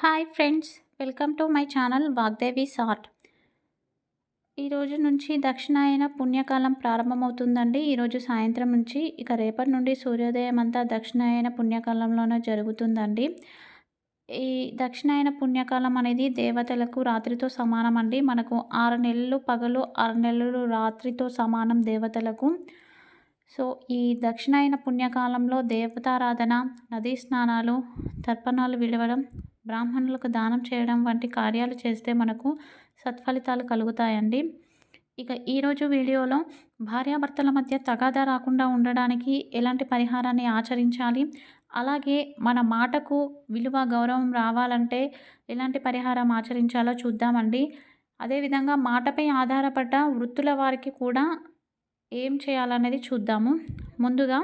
Hi friends welcome to my channel Vagdevi sort. ఈరోజు నుంచి దక్షిణాయన పుణ్యకాలం ప్రారంభమవుతుందండి. ఈరోజు సాయంత్రం నుంచి ఇక రేపటి నుండి సూర్యోదయం అంతా దక్షిణాయన పుణ్యకాలంలోనే జరుగుతుందండి. ఈ దక్షిణాయన పుణ్యకాలం అనేది దేవతలకు రాత్రితో సమానం అండి మనకు ఆరు నెలలు పగలు ఆరు నెలలు రాత్రితో సమానం దేవతలకు. సో ఈ దక్షిణాయన పుణ్యకాలంలో దేవతారాధన నదీ స్నానాలు తర్పణాలు విడవడం బ్రాహ్మణులకు దానం చేయడం వంటి కార్యాలు చేస్తే మనకు సత్ఫలితాలు కలుగుతాయండి. ఇక ఈరోజు వీడియోలో భార్యాభర్తల మధ్య తగాదా రాకుండా ఉండడానికి ఎలాంటి పరిహారాన్ని ఆచరించాలి? అలాగే మన మాటకు విలువ గౌరవం రావాలంటే ఎలాంటి పరిహారం ఆచరించాలో చూద్దామండి. అదేవిధంగా మాటపై ఆధారపడ్డ వృత్తుల వారికి కూడా ఏం చేయాలనేది చూద్దాము. ముందుగా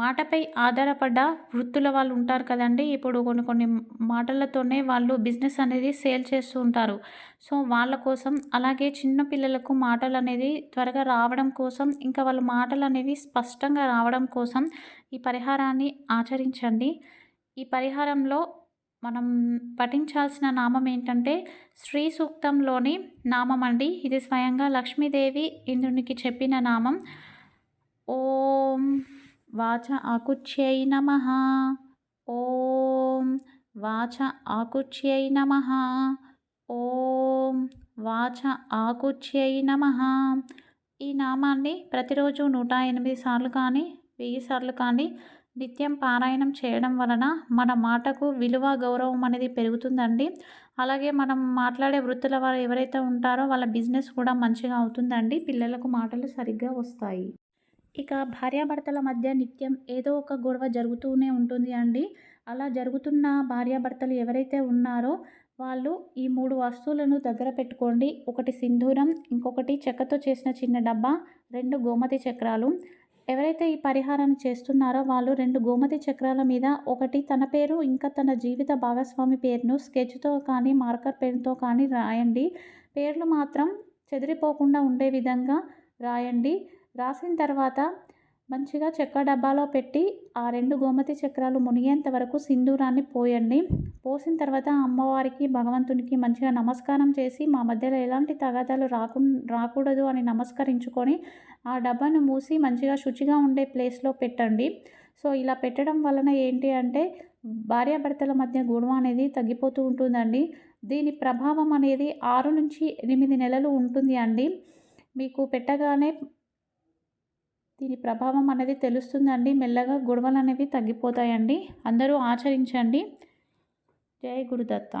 మాటపై ఆధారపడ్డ వృత్తుల వాళ్ళు ఉంటారు కదండి. ఇప్పుడు కొన్ని కొన్ని మాటలతోనే వాళ్ళు బిజినెస్ అనేది సేల్ చేస్తూ ఉంటారు. సో వాళ్ళ కోసం అలాగే చిన్న పిల్లలకు మాటలు అనేది త్వరగా రావడం కోసం ఇంకా వాళ్ళ మాటలు అనేవి స్పష్టంగా రావడం కోసం ఈ పరిహారాన్ని ఆచరించండి. ఈ పరిహారంలో మనం పఠించాల్సిన నామం ఏంటంటే శ్రీ సూక్తంలోని నామం అండి. ఇది స్వయంగా లక్ష్మీదేవి ఇంద్రునికి చెప్పిన నామం. ఓం వాచ ఆకుచ్యై నమ. ఓం వాచ ఆకుచ్యై నమ. ఓం వాచ ఆకుచ్యై నమ. ఈ నామాన్ని ప్రతిరోజు నూట ఎనిమిది సార్లు కానీ వెయ్యి సార్లు కానీ నిత్యం పారాయణం చేయడం వలన మన మాటకు విలువ గౌరవం అనేది పెరుగుతుందండి. అలాగే మనం మాట్లాడే వృత్తుల వారు ఎవరైతే ఉంటారో వాళ్ళ బిజినెస్ కూడా మంచిగా అవుతుందండి. పిల్లలకు మాటలు సరిగ్గా వస్తాయి. ఇక భార్యాభర్తల మధ్య నిత్యం ఏదో ఒక గొడవ జరుగుతూనే ఉంటుంది అండి. అలా జరుగుతున్న భార్యాభర్తలు ఎవరైతే ఉన్నారో వాళ్ళు ఈ మూడు వస్తువులను దగ్గర పెట్టుకోండి. ఒకటి సింధూరం ఇంకొకటి చెక్కతో చేసిన చిన్న డబ్బా రెండు గోమతి చక్రాలు. ఎవరైతే ఈ పరిహారాన్ని చేస్తున్నారో వాళ్ళు రెండు గోమతి చక్రాల మీద ఒకటి తన పేరు ఇంకా తన జీవిత భాగస్వామి పేరును స్కెచ్తో కానీ మార్కర్ పెన్తో కానీ రాయండి. పేర్లు మాత్రం చెదిరిపోకుండా ఉండే విధంగా రాయండి. రాసిన తర్వాత మంచిగా చెక్క డబ్బాలో పెట్టి ఆ రెండు గోమతి చక్రాలు మునిగేంత వరకు సింధూరాన్ని పోయండి. పోసిన తర్వాత అమ్మవారికి భగవంతునికి మంచిగా నమస్కారం చేసి మా మధ్యలో ఎలాంటి తగాదాలు రాకు రాకూడదు అని నమస్కరించుకొని ఆ డబ్బాను మూసి మంచిగా శుచిగా ఉండే ప్లేస్లో పెట్టండి. సో ఇలా పెట్టడం వలన ఏంటి అంటే భార్యాభర్తల మధ్య గొడవ అనేది తగ్గిపోతూ ఉంటుందండి. దీని ప్రభావం అనేది ఆరు నుంచి ఎనిమిది నెలలు ఉంటుంది అండి. మీకు పెట్టగానే దీని ప్రభావం అనేది తెలుస్తుందండి. మెల్లగా గొడవలు అనేవి తగ్గిపోతాయండి. అందరూ ఆచరించండి. జై గురుదత్త.